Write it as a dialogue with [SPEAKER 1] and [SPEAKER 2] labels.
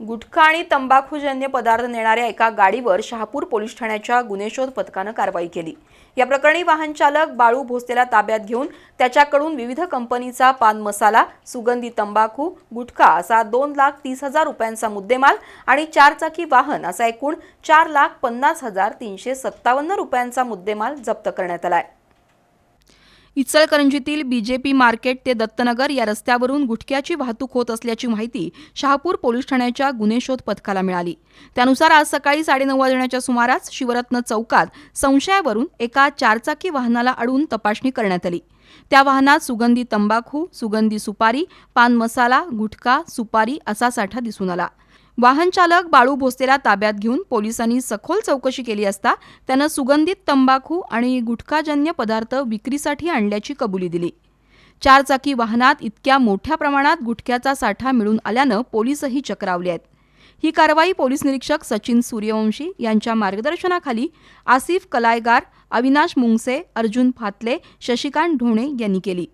[SPEAKER 1] गुटखा आणि तंबाखूजन्य पदार्थ नेणाऱ्या एका गाडीवर शहापूर पोलीस ठाण्याच्या गुन्हेशोध पथकानं कारवाई केली. या प्रकरणी वाहन चालक बाळू भोसलेला ताब्यात घेऊन त्याच्याकडून विविध कंपनीचा पान मसाला सुगंधी तंबाखू गुटखा असा दोन लाख तीस हजार रुपयांचा मुद्देमाल आणि चारचाकी वाहन असा एकूण चार लाख पन्नास हजार तीनशे सत्तावन्न रुपयांचा मुद्देमाल जप्त करण्यात आला आहे इचलकरंजीतील बीजेपी मार्केट ते दत्तनगर या रस्त्यावरून गुटख्याची वाहतूक होत असल्याची माहिती शहापूर पोलीस ठाण्याच्या गुन्हेशोध पथकाला मिळाली. त्यानुसार आज सकाळी साडेनऊ वाजण्याच्या सुमारास शिवरत्न चौकात संशयावरून एका चारचाकी वाहनाला अडवून तपासणी करण्यात आली. त्या वाहनात सुगंधी तंबाखू सुगंधी सुपारी पान मसाला गुटखा सुपारी असा साठा दिसून आला. वाहनचालक बाळू भोसलेला ताब्यात घेऊन पोलिसांनी सखोल चौकशी केली असता त्यानं सुगंधित तंबाखू आणि गुटखाजन्य पदार्थ विक्रीसाठी आणल्याची कबुली दिली. चारचाकी वाहनात इतक्या मोठ्या प्रमाणात गुटख्याचा साठा मिळून आल्यानं पोलीसही चक्रावले आहेत. ही कारवाई पोलीस निरीक्षक सचिन सूर्यवंशी यांच्या मार्गदर्शनाखाली आसिफ कलायगार अविनाश मुंगसे अर्जुन फातले शशिकांत ढोणे यांनी केली.